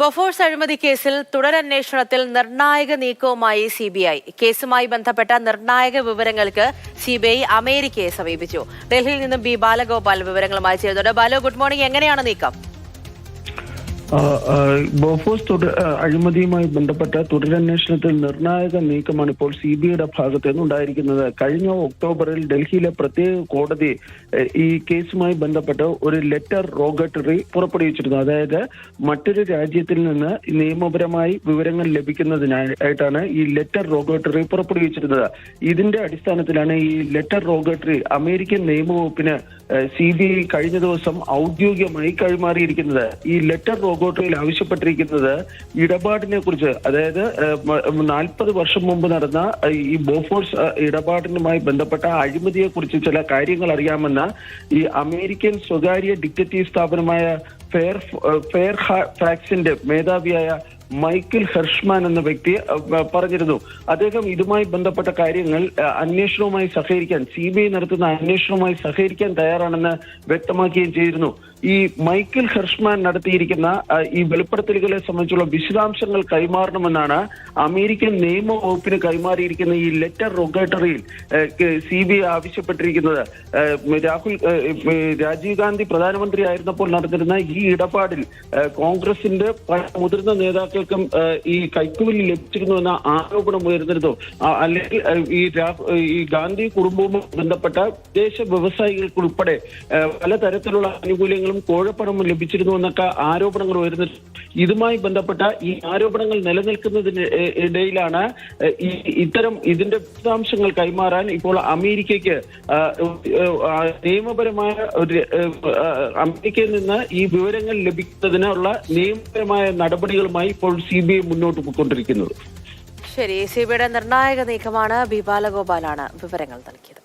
Bofors അഴിമതി കേസിൽ തുടരന്വേഷണത്തിൽ നിർണായക നീക്കവുമായി സി ബി ഐ കേസുമായി ബന്ധപ്പെട്ട നിർണായക വിവരങ്ങൾക്ക് സി ബി ഐ അമേരിക്കയെ സമീപിച്ചു. ഡൽഹിയിൽ നിന്നും ബി ബാലഗോപാൽ വിവരങ്ങളുമായി ചേരുന്നുണ്ട്. ബാലു ഗുഡ് മോർണിംഗ് എങ്ങനെയാണ് നീക്കം? ബോഫോസ് അഴിമതിയുമായി ബന്ധപ്പെട്ട തുടരന്വേഷണത്തിൽ നിർണായക നീക്കമാണ് ഇപ്പോൾ സി ബി ഐയുടെ ഭാഗത്ത് നിന്ന് ഉണ്ടായിരിക്കുന്നത് കഴിഞ്ഞ ഒക്ടോബറിൽ ഡൽഹിയിലെ പ്രത്യേക കോടതി ഈ കേസുമായി ബന്ധപ്പെട്ട് ഒരു ലെറ്റർ റോഗട്ടറി പുറപ്പെടുവിച്ചിരുന്നു. അതായത് മറ്റൊരു രാജ്യത്തിൽ നിന്ന് നിയമപരമായി വിവരങ്ങൾ ലഭിക്കുന്നതിനായിട്ടാണ് ഈ ലെറ്റർ റോഗട്ടറി പുറപ്പെടുവിച്ചിരുന്നത്. ഇതിന്റെ അടിസ്ഥാനത്തിലാണ് ഈ ലെറ്റർ റോഗട്ടറി അമേരിക്കൻ നിയമവകുപ്പിന് സി ബി ഐ കഴിഞ്ഞ ദിവസം ഔദ്യോഗികമായി കൈമാറിയിരിക്കുന്നത്. ഈ ലെറ്റർ റോഗോട്ടറിയിൽ ആവശ്യപ്പെട്ടിരിക്കുന്നത് ഇടപാടിനെ കുറിച്ച്. അതായത് നാൽപ്പത് വർഷം മുമ്പ് നടന്ന ഈ ബോഫോഴ്സ് ഇടപാടിനുമായി ബന്ധപ്പെട്ട അഴിമതിയെ കുറിച്ച് ചില കാര്യങ്ങൾ അറിയാമെന്ന ഈ അമേരിക്കൻ സ്വകാര്യ ഡിക്റ്റേറ്റീവ് സ്ഥാപനമായ ഫെയർ ഫെയർ ഫാക്സിന്റെ മേധാവിയായ മൈക്കിൾ ഹെർഷ്മാൻ എന്ന വ്യക്തി പറഞ്ഞിരുന്നു. അദ്ദേഹം ഇതുമായി ബന്ധപ്പെട്ട കാര്യങ്ങൾ അന്വേഷണവുമായി സഹകരിക്കാൻ സി ബി ഐ നടത്തുന്ന അന്വേഷണവുമായി സഹകരിക്കാൻ തയ്യാറാണെന്ന് വ്യക്തമാക്കുകയും ചെയ്തിരുന്നു. ഈ മൈക്കിൾ ഹെർഷ്മാൻ നടത്തിയിരിക്കുന്ന ഈ വെളിപ്പെടുത്തലുകളെ സംബന്ധിച്ചുള്ള വിശദാംശങ്ങൾ കൈമാറണമെന്നാണ് അമേരിക്കൻ നിയമ വകുപ്പിന് കൈമാറിയിരിക്കുന്ന ഈ ലെറ്റർ റൊഗേറ്ററിയിൽ സി ബി ഐ ആവശ്യപ്പെട്ടിരിക്കുന്നത്. രാഹുൽ രാജീവ് ഗാന്ധി പ്രധാനമന്ത്രി ആയിരുന്നപ്പോൾ നടന്നിരുന്ന ഈ ഇടപാടിൽ അഹ്, കോൺഗ്രസിന്റെ പല മുതിർന്ന നേതാക്കൾക്കും ഈ കൈക്കൂലി ലഭിച്ചിരുന്നു എന്ന ആരോപണം ഉയർന്നിരുന്നു. അല്ലെങ്കിൽ ഈ ഈ ഗാന്ധി കുടുംബവുമായി ബന്ധപ്പെട്ട വിദേശ വ്യവസായികൾക്കുൾപ്പെടെ പലതരത്തിലുള്ള ആനുകൂല്യങ്ങളും കോഴപ്പണവും ലഭിച്ചിരുന്നു എന്നൊക്കെ ആരോപണങ്ങൾ ഉയർന്നിരുന്നു. ഇതുമായി ബന്ധപ്പെട്ട ഈ ആരോപണങ്ങൾ നിലനിൽക്കുന്നതിന് ഇടയിലാണ് ഇത്തരം ഇതിന്റെ വിശദാംശങ്ങൾ കൈമാറാൻ ഇപ്പോൾ അമേരിക്കയ്ക്ക് നിയമപരമായ ഒരു അമേരിക്കയിൽ നിന്ന് ഈ വിവരങ്ങൾ ലഭിക്കുന്നതിനുള്ള നിയമപരമായ നടപടികളുമായി ഇപ്പോൾ സി ബി ഐ മുന്നോട്ട് പോയിക്കൊണ്ടിരിക്കുന്നത്. ശരി സി ബി ഐയുടെ നിർണായക നീക്കമാണ് ബി ബാലഗോപാലാണ് വിവരങ്ങൾ നൽകിയത്.